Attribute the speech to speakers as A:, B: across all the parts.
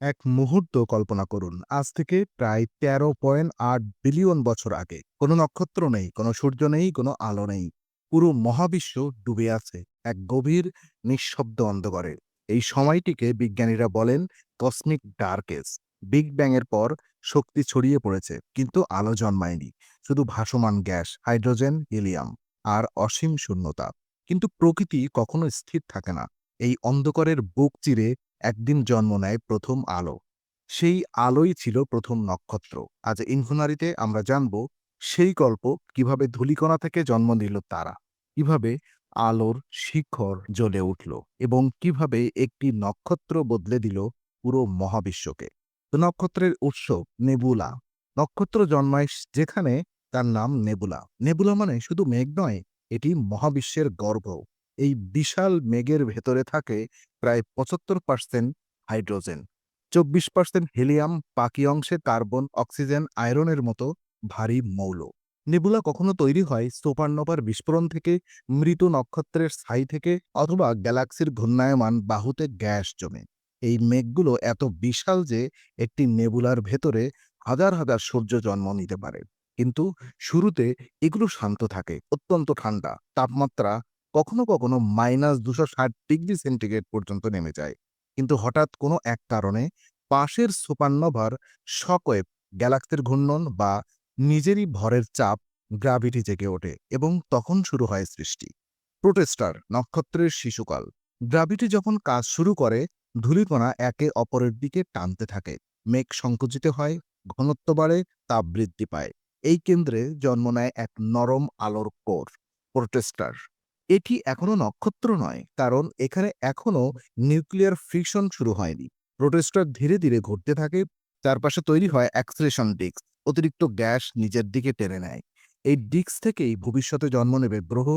A: এক মুহূর্ত কল্পনা করুন। আজ থেকে প্রায় তেরো পয়েন্ট আট বিলিয়ন বছর আগে। কোনো নক্ষত্র নেই, কোনো সূর্য নেই, কোনো আলো নেই। পুরো মহাবিশ্ব ডুবে আছে, এক গভীর নিঃশব্দ অন্ধকারে। এই সময়টিকে বিজ্ঞানীরা বলেন কসমিক ডার্কেস বিগ ব্যাং এর পর শক্তি ছড়িয়ে পড়েছে, কিন্তু আলো জন্মায়নি। শুধু ভাসমান গ্যাস, হাইড্রোজেন, হিলিয়াম আর অসীম শূন্যতা। কিন্তু প্রকৃতি কখনো স্থির থাকে না। এই অন্ধকারের বুক চিরে একদিন জন্ম নেয় প্রথম আলো। সেই আলোই ছিল প্রথম নক্ষত্র। আজ ইনফুনারিতে আমরা জানব সেই গল্প কীভাবে ধূলিকণা থেকে জন্ম নিল তারা, কীভাবে আলোর শিখর জ্বলে উঠল এবং কীভাবে একটি নক্ষত্র বদলে দিল পুরো মহাবিশ্বকে। নক্ষত্রের উৎস নেবুলা। নক্ষত্র জন্মায় যেখানে তার নাম নেবুলা। নেবুলা মানে শুধু মেঘ নয়, এটি মহাবিশ্বের গর্ভ। এই বিশাল মেঘের ভেতরে থাকে প্রায় পঁচাত্তর পার্সেন্ট হাইড্রোজেন, চব্বিশ পার্সেন্ট হিলিয়াম, বাকি অংশে কার্বন, অক্সিজেন, আয়রনের মতো ভারী মৌল। নেবুলা কখনো তৈরি হয় সোপারনোভার বিস্ফোরণ থেকে, মৃত নক্ষত্রের ছাই থেকে, অথবা গ্যালাক্সির ঘূর্ণায়মান বাহুতে গ্যাস জমে। এই মেঘগুলো এত বিশাল যে একটি নেবুলার ভেতরে হাজার হাজার সূর্য জন্ম নিতে পারে। কিন্তু শুরুতে এগুলো শান্ত থাকে, অত্যন্ত ঠান্ডা, তাপমাত্রা কখনো কখনো মাইনাস দুশো ডিগ্রি সেন্টিগ্রেড পর্যন্ত নেমে যায়। কিন্তু হঠাৎ কোনো এক কারণে পাশের সুপারনোভার শকওয়েভ গ্যালাক্সির ঘূর্ণন বা নিজেরই ভরের চাপ গ্রাভিটি জেগে ওঠে এবং তখন শুরু হয় সৃষ্টি। প্রোটেস্টার, নক্ষত্রের শিশুকাল। গ্রাভিটি যখন কাজ শুরু করে, ধূলিকণা একে অপরের দিকে টানতে থাকে। মেঘ সংকুচিত হয়, ঘনত্ব বাড়ে, তাপ বৃদ্ধি পায়। এই কেন্দ্রে জন্ম নেয় এক নরম আলোর কোর, প্রোটেস্টার। এটি এখনও নক্ষত্র নয়, কারণ এখানে এখনও নিউক্লিয়ার ফ্রিকশন শুরু হয়নি। প্রোটেস্টার ধীরে ধীরে ঘটতে থাকে, চারপাশে তৈরি হয় অ্যাক্সিলেশন ডিস্ক, অতিরিক্ত গ্যাস নিজের দিকে টেনে নেয়। এই ডিস্ক থেকেই ভবিষ্যতে জন্ম নেবে গ্রহ,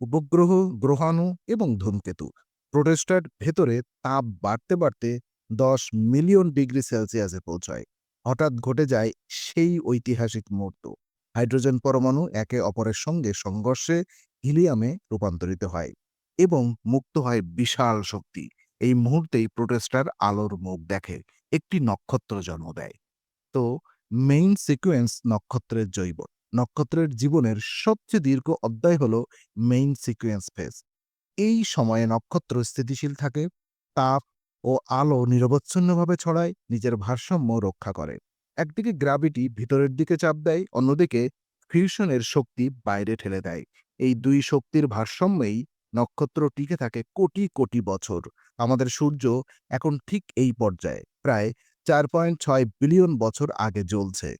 A: উপগ্রহ, গ্রহাণু এবং ধূমকেতু। প্রোটেস্টার ভেতরে তাপ বাড়তে বাড়তে দশ মিলিয়ন ডিগ্রি সেলসিয়াসে পৌঁছায়। হঠাৎ ঘটে যায় সেই ঐতিহাসিক মুহূর্ত। হাইড্রোজেন পরমাণু একে অপরের সঙ্গে সংঘর্ষে হিলিয়ামে রূপান্তরিত হয় এবং মুক্ত হয় বিশাল শক্তি। এই মুহূর্তেই প্রোটেস্টার আলোর মুখ দেখে, একটি নক্ষত্র জন্ম দেয়। তো মেইন সিকুয়েন্স নক্ষত্রের জৈব। নক্ষত্রের জীবনের সবচেয়ে দীর্ঘ অধ্যায় হল মেইন সিকোয়েন্স ফেজ এই সময়ে নক্ষত্র স্থিতিশীল থাকে, তাপ ও আলো নিরবচ্ছিন্নভাবে ছড়ায়, নিজের ভারসাম্য রক্ষা করে। একদিকে গ্র্যাভিটি ভিতরের দিকে চাপ দেয়, অন্যদিকে ফিউশনের শক্তি বাইরে ঠেলে দেয়। এই দুই শক্তির ভারসাম্যেই নক্ষত্র টিকে থাকে কোটি কোটি বছর। আমাদের সূর্য এখন ঠিক এই পর্যায়ে, প্রায় চার পয়েন্ট ছয় বিলিয়ন বছর আগে জ্বলছে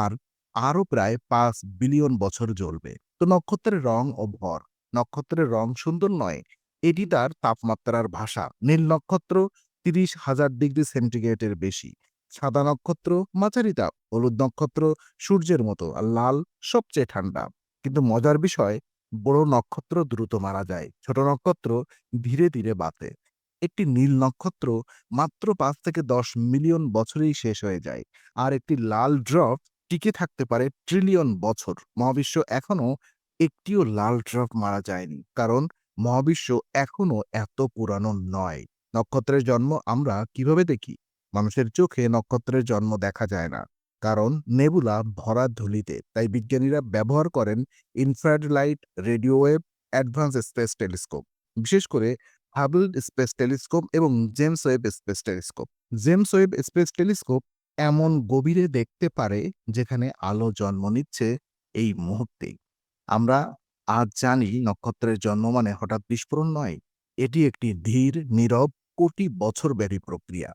A: আর আরও প্রায় পাঁচ বিলিয়ন বছর জ্বলবে। তো নক্ষত্রের রং ও ভর, নক্ষত্রের রং সুন্দর নয়, এটি তার তাপমাত্রার ভাষা। নীল নক্ষত্র তিরিশ হাজার ডিগ্রি সেন্টিগ্রেডের বেশি, সাদা নক্ষত্র মাঝারি তাপ, হলুদ নক্ষত্র সূর্যের মতো আর লাল সবচেয়ে ঠান্ডা। কিন্তু মজার বিষয় বড় নক্ষত্র দ্রুত মারা যায়। ছোট নক্ষত্র ধীরে ধীরে বাতে একটি নীল নক্ষত্র মাত্র পাঁচ থেকে দশ মিলিয়ন বছরেই শেষ হয়ে যায় আর একটি লাল ড্রপ টিকে থাকতে পারে ট্রিলিয়ন বছর। মহাবিশ্ব এখনও একটিও লাল ড্রপ মারা যায়নি কারণ মহাবিশ্ব এখনও এত পুরানো নয়। নক্ষত্রের জন্ম আমরা কীভাবে দেখি? মানুষের চোখে নক্ষত্রের জন্ম দেখা যায় না। কারণ নেবুলা ভরা ধুলিতে, তাই বিজ্ঞানীরা ব্যবহার করেন infrared light radio wave advance space telescope বিশেষ করে হাবল স্পেস টেলিস্কোপ এবং James Webb space telescope James Webb space telescope এমন গভীরে দেখতে পারে যেখানে আলো জন্ম নিচ্ছে এই মুহূর্তেই। আমরা আজ জানি নক্ষত্রের জন্ম মানে হঠাৎ বিস্ফোরণ নয়, এটি একটি ধীর, নীরব, কোটি বছর ব্যাপী প্রক্রিয়া।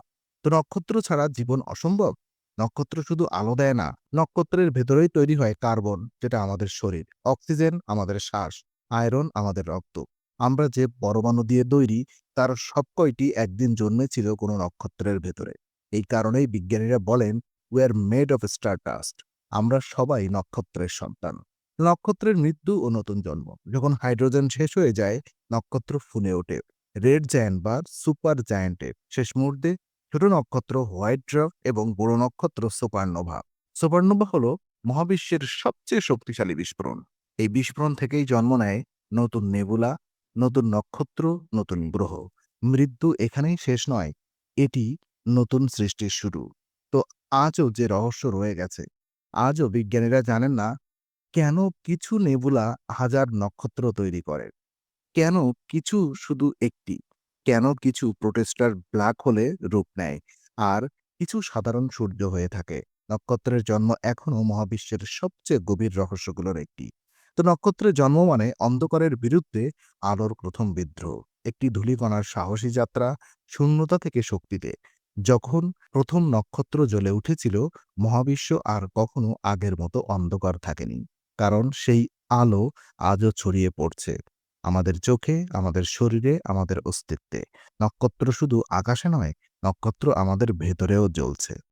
A: তো নক্ষত্র ছাড়া জীবন অসম্ভব? নক্ষত্র শুধু আলো দেয় না, নক্ষত্রের ভেতরেই তৈরি হয় কার্বন, যেটা আমাদের শরীর। অক্সিজেন আমাদের শ্বাস, আয়রন আমাদের রক্ত। আমরা যে পরমাণু দিয়ে তৈরি, তার সবকয়টি একদিন জন্মেছিল কোনো নক্ষত্রের ভেতরে। এই কারণেই বিজ্ঞানীরা বলেন we are made of star dust আমরা সবাই নক্ষত্রের সন্তান। নক্ষত্রের মৃত্যু ও নতুন জন্ম। যখন হাইড্রোজেন শেষ হয়ে যায়, নক্ষত্র ফুনে ওঠে। রেড জায়ান্ট বা সুপার জায়ান্টের শেষ মুহূর্তে ছোট নক্ষত্র হোয়াইট ড্রাফ এবং বড় নক্ষত্র সুপারনোভা। সুপারনোভা হল মহাবিশ্বের সবচেয়ে শক্তিশালী বিস্ফোরণ। এই বিস্ফোরণ থেকেই জন্ম নেয় নতুন নেবুলা, নতুন নক্ষত্র, নতুন গ্রহ। মৃত্যু এখানেই শেষ নয়, এটি নতুন সৃষ্টির শুরু। তো আজও যে রহস্য রয়ে গেছে, আজও বিজ্ঞানীরা জানেন না কেন কিছু নেবুলা হাজার নক্ষত্র তৈরি করে। কেন কিছু শুধু একটি? কেন কিছু প্রোটেস্টার ব্ল্যাক হোলে রূপ নেয়? আর কিছু সাধারণ সূর্য হয়ে থাকে। নক্ষত্রের জন্ম এখনও মহাবিশ্বের সবচেয়ে গভীর রহস্যগুলোর একটি। তো নক্ষত্রের জন্ম মানে অন্ধকারের বিরুদ্ধে আলোর প্রথম বিদ্রোহ। একটি ধূলিকণার সাহসী যাত্রা শূন্যতা থেকে শক্তিতে। যখন প্রথম নক্ষত্র জ্বলে উঠেছিল, মহাবিশ্ব আর কখনো আগের মতো অন্ধকার থাকেনি। কারণ সেই আলো আজও ছড়িয়ে পড়ছে। আমাদের চোখে আমাদের শরীরে আমাদের অস্তিত্বে। নক্ষত্র শুধু আকাশে নয় নক্ষত্র আমাদের ভেতরেও জ্বলছে।